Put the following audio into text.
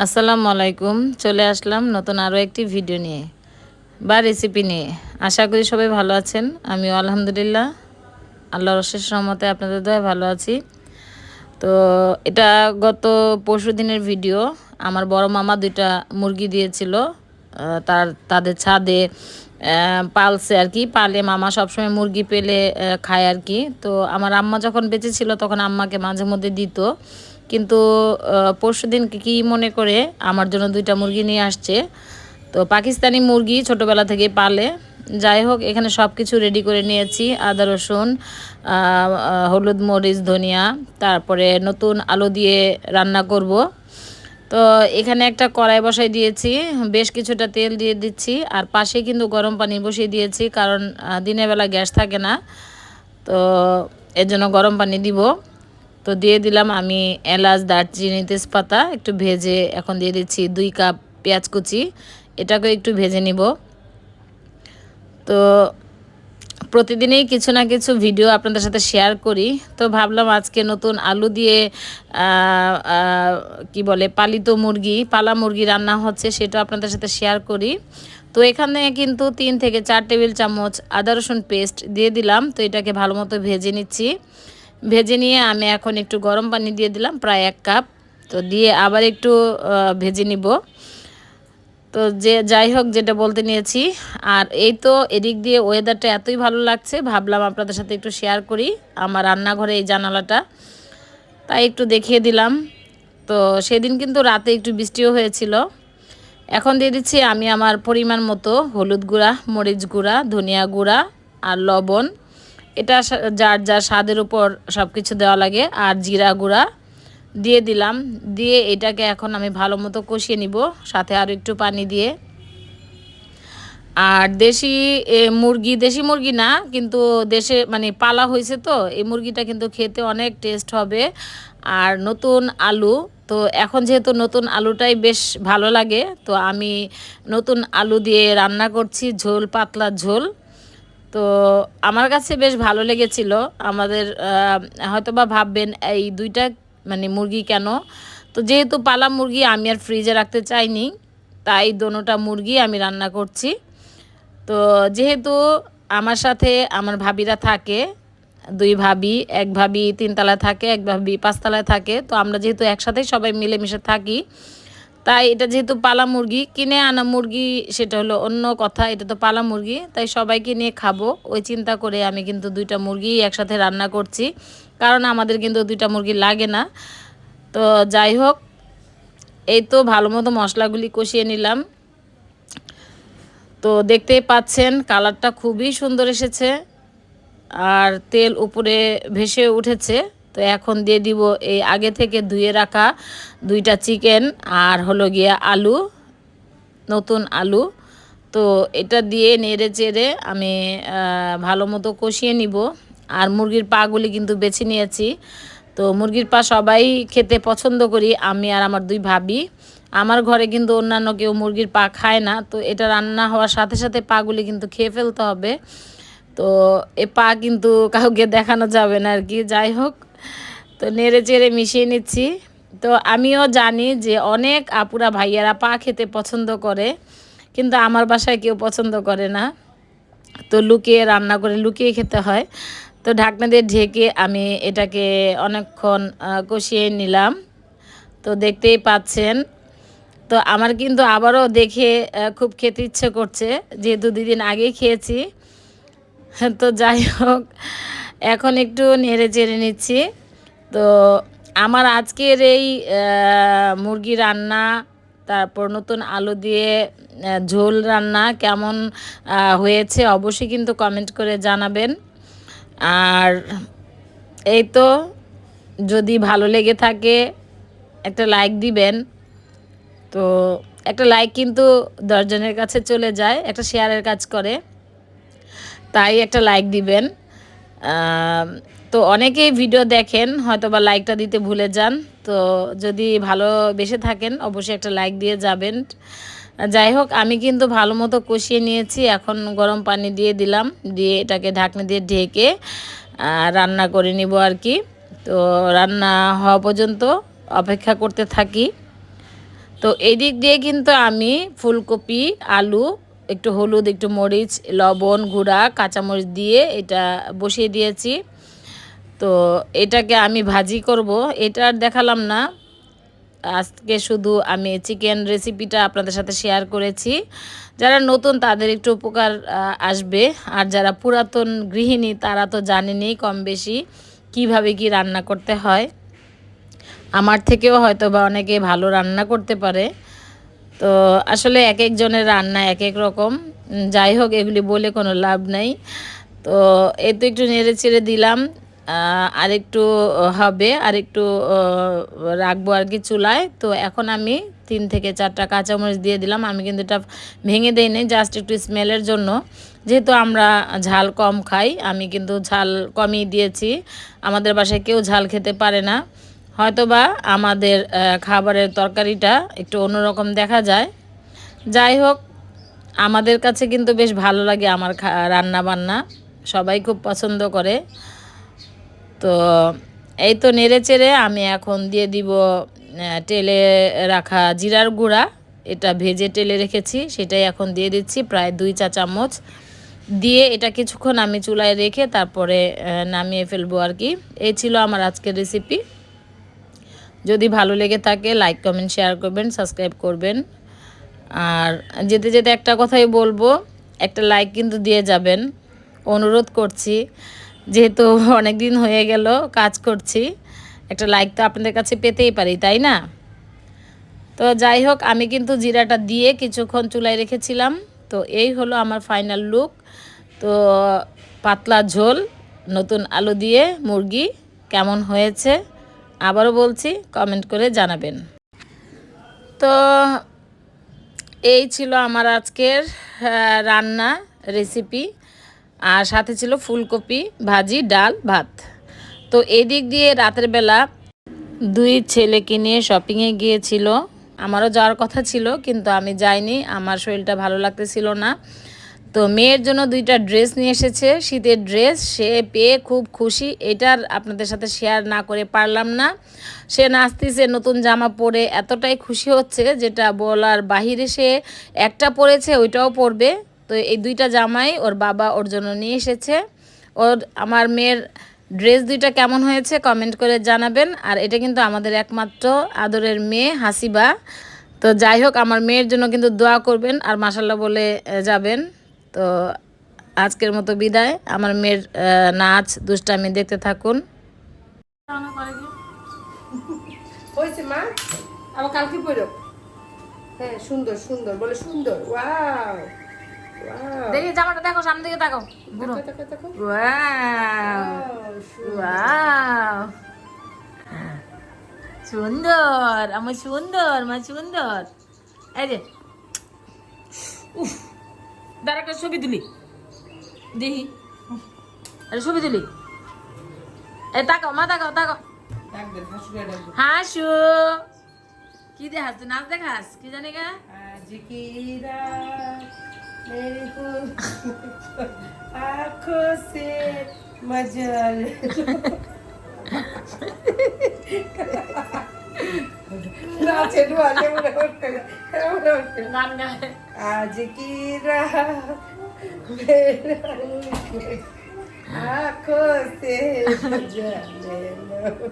আসসালামু আলাইকুম। চলে আসলাম নতুন আরও একটি ভিডিও নিয়ে বা রেসিপি নিয়ে। আশা করি সবাই ভালো আছেন। আমিও আলহামদুলিল্লাহ। আল্লাহর অশেষ রহমতে আপনাদের দয় ভালো আছি। তো এটা গত পরশু দিনের ভিডিও। আমার বড় মামা দুইটা মুরগি দিয়েছিল। তার, তাদের ছাদে পালছে আর কি। পালে মামা সবসময় মুরগি পেলে খায় আর কি। তো আমার আম্মা যখন বেঁচে ছিল তখন আম্মাকে মাঝে মধ্যে দিত। কিন্তু পরশু দিন কী মনে করে আমার জন্য দুইটা মুরগি নিয়ে আসছে। তো পাকিস্তানি মুরগি ছোটোবেলা থেকে পালে। যাই হোক, এখানে সব কিছু রেডি করে নিয়েছি। আদা, রসুন হলুদ, মরিচ, ধনিয়া, তারপরে নতুন আলু দিয়ে রান্না করব। তো এখানে একটা কড়াই বসাই দিয়েছি, বেশ কিছুটা তেল দিয়ে দিচ্ছি, আর পাশে কিন্তু গরম পানি বসিয়ে দিয়েছি, কারণ দিনের বেলা গ্যাস থাকে না। তো এর জন্য গরম পানি দিব। তো দিয়ে দিলাম আমি এলাচ, দারচিনি, তেজপাতা, একটু ভেজে এখন দিয়ে দিচ্ছি দুই কাপ পেঁয়াজ কুচি। এটাকে একটু ভেজে নিব। তো প্রতিদিনই কিছু না কিছু ভিডিও আপনাদের সাথে শেয়ার করি। তো ভাবলাম আজকে নতুন আলু দিয়ে কি বলে, পালিত মুরগি, পালা মুরগি রান্না হচ্ছে সেটা আপনাদের সাথে শেয়ার করি। তো এখানে কিন্তু তিন থেকে চার টেবিল চামচ আদা রসুন পেস্ট দিয়ে দিলাম। তো এটাকে ভালো মতো ভেজে নিচ্ছি। ভেজে নিয়ে আমি এখন একটু গরম পানি দিয়ে দিলাম, প্রায় এক কাপ। তো দিয়ে আবার একটু ভেজে নিব। তো যে যাই হোক, যেটা বলতে নিয়েছি, আর এই তো এদিক দিয়ে ওয়েদারটা এতই ভালো লাগছে, ভাবলাম আপনাদের সাথে একটু শেয়ার করি আমার রান্নাঘরে এই জানালাটা। তাই একটু দেখিয়ে দিলাম। তো সেদিন কিন্তু রাতে একটু বৃষ্টিও হয়েছিল। এখন দিয়ে দিচ্ছি আমি আমার পরিমাণ মতো হলুদ গুঁড়া, মরিচ গুঁড়া, ধনিয়া গুঁড়া আর লবণ। এটা যার যার স্বাদের উপর সব কিছু দেওয়া লাগে আর জিরা গুঁড়া দিয়ে দিলাম। দিয়ে এটাকে এখন আমি ভালো মতো কষিয়ে নিব, সাথে আর একটু পানি দিয়ে। আর দেশি মুরগি দেশি মুরগি না, কিন্তু দেশে মানে পালা হয়েছে তো, এই মুরগিটা কিন্তু খেতে অনেক টেস্ট হবে। আর নতুন আলু, তো এখন যেহেতু নতুন আলুটাই বেশ ভালো লাগে, তো আমি নতুন আলু দিয়ে রান্না করছি, ঝোল, পাতলা ঝোল। তো আমার কাছে বেশ ভালো লেগেছিল। আমাদের আহ, হয়তোবা ভাববেন এই দুইটা মানে মুরগি কেন? তো যেহেতু পালা মুরগি আমি আর ফ্রিজে রাখতে চাইনি তাই দোনোটা মুরগি আমি রান্না করছি। তো যেহেতু আমার সাথে আমার ভাবিরা থাকে দুই ভাবি এক ভাবি তিনতলায় থাকে এক ভাবি পাঁচতলায় থাকে তো আমরা যেহেতু একসাথেই সবাই মিলেমিশে থাকি তাই এটা যেহেতু পালা মুরগি, কিনে আনা মুরগি সেটা হলো অন্য কথা, এটা তো পালা মুরগি, তাই সবাইকে নিয়ে খাব। ওই চিন্তা করে আমি কিন্তু দুইটা মুরগি একসাথে রান্না করছি, কারণ আমাদের কিন্তু দুইটা মুরগি লাগে না। তো যাই হোক, এই তো ভালো মতো মশলাগুলি কষিয়ে নিলাম। তো দেখতেই পাচ্ছেন, কালারটা খুবই সুন্দর এসেছে, আর তেল উপরে ভেসে উঠেছে। তো এখন দিয়ে দিব এই আগে থেকে ধুয়ে রাখা দুইটা চিকেন আর হলো গিয়া আলু, নতুন আলু। তো এটা দিয়ে নেড়ে চেড়ে আমি ভালো মতো কষিয়ে নিব। আর মুরগির পাগুলি কিন্তু বেছে নিয়েছি। তো মুরগির পা সবাই খেতে পছন্দ করি, আমি আর আমার দুই ভাবি। আমার ঘরে কিন্তু অন্যান্য কেউ মুরগির পা খায় না, তো এটা রান্না হওয়ার সাথে সাথে পাগুলি কিন্তু খেয়ে ফেলতে হবে। তো এ পা কিন্তু কাউকে দেখানো যাবে না আর কি। যাই হোক তো নেড়ে চেড়ে মিশিয়ে নিচ্ছি। তো আমিও জানি যে অনেক আপুরা ভাইয়ারা পা খেতে পছন্দ করে, কিন্তু আমার বাসায় কেউ পছন্দ করে না। তো লুকিয়ে রান্না করে লুকিয়ে খেতে হয়। তো ঢাকনা দিয়ে ঢেকে আমি এটাকে অনেকক্ষণ কষিয়ে নিলাম। তো দেখতেই পাচ্ছেন। তো আমার কিন্তু আবারও দেখে খুব খেতে ইচ্ছে করছে, যেহেতু দুদিন আগেই খেয়েছি। তো যাই হোক এখন একটু নেড়ে চেড়ে নিচ্ছি। তো আমার আজকের এই মুরগি রান্না, তারপর নতুন আলু দিয়ে ঝোল রান্না কেমন হয়েছে অবশ্যই কিন্তু কমেন্ট করে জানাবেন। আর এই তো, যদি ভালো লেগে থাকে, একটা লাইক দিবেন। তো একটা লাইক কিন্তু দশজনের কাছে চলে যায়, একটা শেয়ারের কাজ করে। তাই একটা লাইক দিবেন। তো অনেকেই ভিডিও দেখেন হয়তো বা লাইকটা দিতে ভুলে যান। তো যদি ভালো বেসে থাকেন, অবশ্যই একটা লাইক দিয়ে যাবেন। যাই হোক, আমি কিন্তু ভালো মতো কষিয়ে নিয়েছি, এখন গরম পানি দিয়ে দিলাম, দিয়ে এটাকে ঢাকনা দিয়ে ঢেকে রান্না করে নিব আর কি। তো রান্না হওয়া পর্যন্ত অপেক্ষা করতে থাকি। তো এই দিক দিয়ে কিন্তু আমি ফুলকপি, আলু একটু হলুদ, একটু মরিচ, লবণ, গুঁড়া, কাঁচামরিচ দিয়ে এটা বসিয়ে দিয়েছি। তো এটাকে আমি ভাজি করব। এটা আর দেখালাম না। আজকে শুধু আমি চিকেন রেসিপিটা আপনাদের সাথে শেয়ার করেছি। যারা নতুন তাদের একটু উপকার আসবে। আর যারা পুরাতন গৃহিণী তারা তো জানেনি কম বেশি কীভাবে কি রান্না করতে হয়। আমার থেকেও হয়তো বা অনেকে ভালো রান্না করতে পারে। তো আসলে এক একজনের রান্না এক এক রকম। যাই হোক এগুলি বলে কোনো লাভ নাই। তো এই তো একটু নেড়ে চেড়ে দিলাম। আহ, আরেকটু হবে আরেকটু আহ, রাখব আর কি চুলায়। তো এখন আমি তিন থেকে চারটা কাঁচামরিচ দিয়ে দিলাম। আমি কিন্তু এটা ভেঙে দেই নাই জাস্ট একটু স্মেলের জন্য। যেহেতু আমরা ঝাল কম খাই আমি কিন্তু ঝাল কমই দিয়েছি। আমাদের বাসায় কেউ ঝাল খেতে পারে না। হয়তোবা আমাদের খাবারের তরকারিটা একটু অন্যরকম দেখা যায়। যাই হোক, আমাদের কাছে কিন্তু বেশ ভালো লাগে আমার রান্না বান্না সবাই খুব পছন্দ করে। তো এই তো নেড়ে চেড়ে আমি এখন দিয়ে দিব টেলে রাখা জিরার গুঁড়া। এটা ভেজে টেলে রেখেছি, সেটাই এখন দিয়ে দিচ্ছি প্রায় দুই চা চামচ। দিয়ে এটা কিছুক্ষণ আমি চুলায় রেখে তারপরে নামিয়ে ফেলব আর কি। এই ছিল আমার আজকের রেসিপি যদি ভালো লেগে থাকে লাইক কমেন্ট শেয়ার করবেন সাবস্ক্রাইব করবেন। আর যেতে যেতে একটা কথাই বলব, একটা লাইক কিন্তু দিয়ে যাবেন। অনুরোধ করছি, যেহেতু অনেক দিন হয়ে গেল কাজ করছি, একটা লাইক তো আপনাদের কাছে পেতেই পারি, তাই না? তো যাই হোক, আমি কিন্তু জিরাটা দিয়ে কিছুক্ষণ চুলায় রেখেছিলাম। তো এই হলো আমার ফাইনাল লুক তো পাতলা ঝোল, নতুন আলু দিয়ে মুরগি কেমন হয়েছে? আবারও বলছি কমেন্ট করে জানাবেন। তো এই ছিল আমার আজকের রান্না রেসিপি আর সাথে ছিল ফুলকপি, ভাজি, ডাল, ভাত। তো এই দিক দিয়ে রাতের বেলা দুই ছেলেকে নিয়ে শপিংয়ে গিয়েছিল। আমারও যাওয়ার কথা ছিল, কিন্তু আমি যাইনি, আমার শরীরটা ভালো লাগতেছিল না। তো মেয়ের জন্য দুইটা ড্রেস নিয়ে এসেছে। শীতের ড্রেস, সে পেয়ে খুব খুশি। এটার আপনাদের সাথে শেয়ার না করে পারলাম না। সে নাচতেছে, নতুন জামা পরে। এতটাই খুশি হচ্ছে যেটা বলার বাহিরে সে একটা পরেছে, ওইটাও পরবে। তো এই দুইটা জামাই ওর বাবা ওর জন্য নিয়ে এসেছে। ওর, আমার মেয়ের ড্রেস দুইটা কেমন হয়েছে কমেন্ট করে জানাবেন। আর এটা কিন্তু আমাদের একমাত্র আদরের মেয়ে হাসিবা। তো যাই হোক, আমার মেয়ের জন্য কিন্তু দোয়া করবেন আর মাসাল্লাহ বলে যাবেন। তো আজকের মতো বিদায়। আমার মেয়ের নাচ দুষ্টামি দেখতে থাকুন। হয়েছে মা আবার কালকে পড়ো। হ্যাঁ সুন্দর সুন্দর বলে সুন্দর। ওয়াও দেখি জামাটা দেখো সামনে দিকে ওয়াও সুন্দর। ওয়াও। সুন্দর আমার সুন্দর মা সুন্দর। এই যে। উফ। দাঁড়া একটা ছবি তুলি। দেখি। আরে ছবি তুলি। এ তাকাও মা তাকাও তাকাও। হাসু কি দে তুই নাচ দেখাস কি জানি গা? আঁখো সে মজা आज की राह आंखों से जाने लो